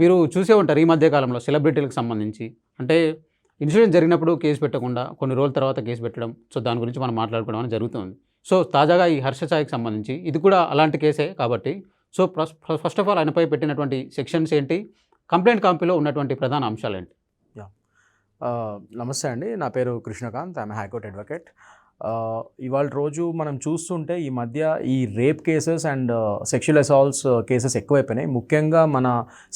మీరు చూసే ఉంటారు ఈ మధ్యకాలంలో సెలబ్రిటీలకు సంబంధించి. అంటే ఇన్సిడెంట్ జరిగినప్పుడు కేసు పెట్టకుండా కొన్ని రోజుల తర్వాత కేసు పెట్టడం. సో దాని గురించి మనం మాట్లాడుకోవడం అనేది జరుగుతుంది. సో తాజాగా ఈ హర్ష ఛాయ్కి సంబంధించి ఇది కూడా అలాంటి కేసే కాబట్టి. సో ఫస్ట్ ఆఫ్ ఆల్ ఆయనపై పెట్టినటువంటి సెక్షన్స్ ఏంటి? కంప్లైంట్ కాపీలో ఉన్నటువంటి ప్రధాన అంశాలు ఏంటి? నమస్తే అండి. నా పేరు కృష్ణకాంత్. I'm high court advocate. ఇవాళ రోజు మనం చూస్తుంటే ఈ మధ్య ఈ rape cases and sexual assaults cases ఎక్కువైపోయినాయి. ముఖ్యంగా మన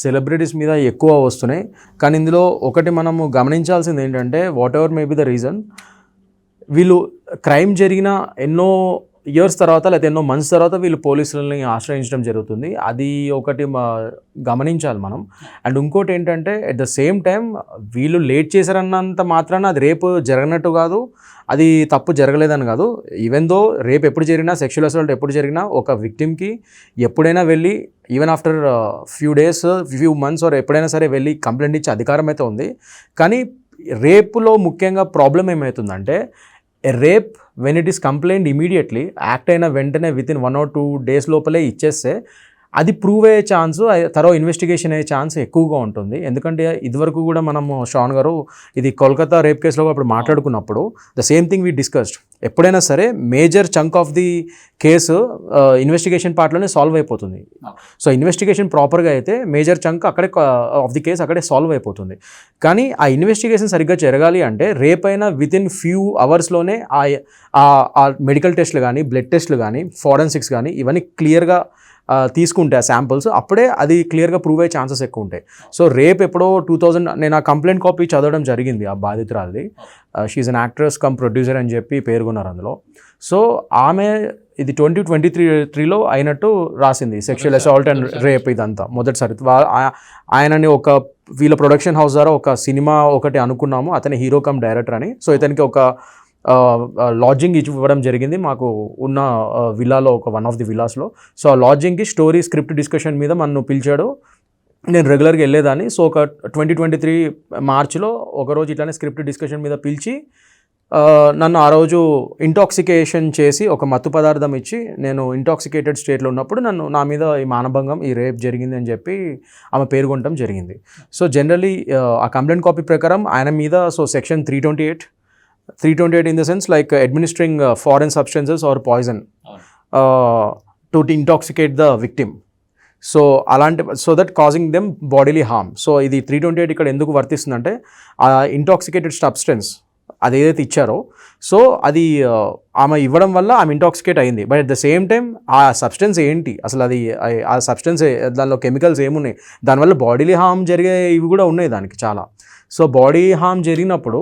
సెలబ్రిటీస్ మీద ఎక్కువ వస్తున్నాయి. కానీ ఇందులో ఒకటి మనము గమనించాల్సింది ఏంటంటే whatever may be the reason వీళ్ళు క్రైమ్ జరిగిన ఎన్నో ఇయర్స్ తర్వాత లేకపోతే ఎన్నో మంత్స్ తర్వాత వీళ్ళు పోలీసులని ఆశ్రయించడం జరుగుతుంది. అది ఒకటి గమనించాలి మనం. అండ్ ఇంకోటి ఏంటంటే అట్ ద సేమ్ టైం వీళ్ళు లేట్ చేశారన్నంత మాత్రాన అది రేపు జరగనట్టు కాదు. అది తప్పు జరగలేదని కాదు. ఈవెన్ దో రేపు ఎప్పుడు జరిగినా సెక్షువల్ అసల్ట్ ఎప్పుడు జరిగినా ఒక విక్టిమ్కి ఎప్పుడైనా వెళ్ళి even after few days few months or ఎప్పుడైనా సరే వెళ్ళి కంప్లైంట్ ఇచ్చే అధికారం అయితే ఉంది. కానీ రేపులో ముఖ్యంగా ప్రాబ్లం ఏమవుతుందంటే rape when it is complaint immediately act అయిన వెంటనే within one or two days లోపలే ఇచ్చేస్తే అది ప్రూవ్ అయ్యే ఛాన్స్ తర్వాత ఇన్వెస్టిగేషన్ అయ్యే ఛాన్స్ ఎక్కువగా ఉంటుంది. ఎందుకంటే ఇదివరకు కూడా మనము షాన్ గారు ఇది కోల్కతా రేప్ కేసులో అప్పుడు మాట్లాడుకున్నప్పుడు the same thing we discussed ఎప్పుడైనా సరే major chunk of the case investigation పార్ట్లోనే solve అయిపోతుంది. సో ఇన్వెస్టిగేషన్ ప్రాపర్గా అయితే మేజర్ చంక్ అక్కడే ఆఫ్ ది కేసు అక్కడే సాల్వ్ అయిపోతుంది. కానీ ఆ ఇన్వెస్టిగేషన్ సరిగ్గా జరగాలి అంటే రేపైనా విత్ ఇన్ ఫ్యూ అవర్స్లోనే ఆ ఆ మెడికల్ టెస్ట్లు కానీ బ్లడ్ టెస్ట్లు కానీ ఫారెన్సిక్స్ కానీ ఇవన్నీ క్లియర్గా తీసుకుంటే ఆ శాంపుల్స్ అప్పుడే అది క్లియర్గా ప్రూవ్ అయ్యే ఛాన్సెస్ ఎక్కువ ఉంటాయి. సో రేపు ఎప్పుడో టూ థౌజండ్ నేను ఆ కంప్లైంట్ కాపీ చదవడం జరిగింది ఆ బాధితురాలది. She an actress cum producer అని చెప్పి పేర్కొన్నారు అందులో. సో ఆమె ఇది ట్వంటీ ట్వంటీ త్రీ త్రీలో అయినట్టు రాసింది. సెక్షువల్ అసాల్ట్ అండ్ రేప్ ఇదంతా. మొదటిసారి. ఆయనని ఒక వీళ్ళ ప్రొడక్షన్ హౌస్ ద్వారా ఒక సినిమా ఒకటి అనుకున్నాము. అతని హీరో కమ్ డైరెక్టర్ అని. సో ఇతనికి ఒక లాడ్జింగ్ ఇవ్వడం జరిగింది. మాకు ఉన్న విల్లాలో ఒక వన్ ఆఫ్ ది విల్లాస్లో సో ఆ లాడ్జింగ్కి స్టోరీ స్క్రిప్ట్ డిస్కషన్ మీద నన్ను పిలిచాడు. నేను రెగ్యులర్గా వెళ్ళేదాన్ని. సో ఒక ట్వంటీ ట్వంటీ త్రీ మార్చ్లో ఒకరోజు ఇట్లానే స్క్రిప్ట్ డిస్కషన్ మీద పిలిచి నన్ను ఆ రోజు ఇంటాక్సికేషన్ చేసి ఒక మత్తు పదార్థం ఇచ్చి నేను ఇంటాక్సికేటెడ్ స్టేట్లో ఉన్నప్పుడు నన్ను నా మీద ఈ మానభంగం ఈ రేప్ జరిగింది అని చెప్పి ఆమె పేర్కొనడం జరిగింది. సో జనరలీ ఆ కంప్లైంట్ కాపీ ప్రకారం ఆయన మీద so section three twenty eight three twenty eight in the sense like administering foreign substances or poison to intoxicate the victim so అలాంటి so that causing them bodily harm so ఇది three twenty eight ఇక్కడ ఎందుకు వర్తిస్తుందంటే ఆ intoxicated substance అది ఏదైతే ఇచ్చారో so అది ఆ, ఆమె ఇవ్వడం వల్ల ఆమె ఇంటాక్సికేట్ అయింది. But at the same time ఆ సబ్స్టెన్స్ ఏంటి? అసలు అది ఆ- సబ్స్టెన్స్ దానిలో కెమికల్స్ ఏమున్నాయి? దానివల్ల బాడీలీ హార్మ్ జరిగే ఇవి కూడా ఉన్నాయి దానికి చాలా. సో బాడీ హార్మ్ జరిగినప్పుడు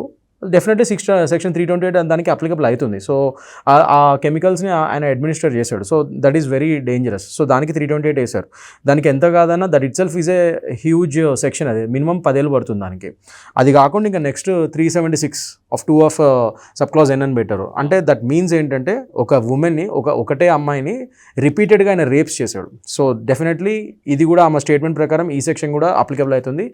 definitely six section three twenty eight దానికి అప్లికబుల్ అవుతుంది. సో ఆ- కెమికల్స్ని ఆయన అడ్మినిస్టర్ చేశాడు. So that is very dangerous so దానికి త్రీ ట్వంటీ ఎయిట్ వేశారు. దానికి ఎంత కాదన్నా that itself is a huge section అది. మినిమం పదేళ్ళు పడుతుంది దానికి. అది కాకుండా ఇంకా next three seventy six of two of sub clause N అని పెట్టారు. అంటే దట్ మీన్స్ ఏంటంటే ఒక ఉమెన్ని ఒక ఒకటే అమ్మాయిని రిపీటెడ్గా ఆయన రేప్స్ చేశాడు. సో డెఫినెట్లీ ఇది కూడా ఆమె స్టేట్మెంట్ ప్రకారం ఈ సెక్షన్ కూడా అప్లికబుల్ అవుతుంది.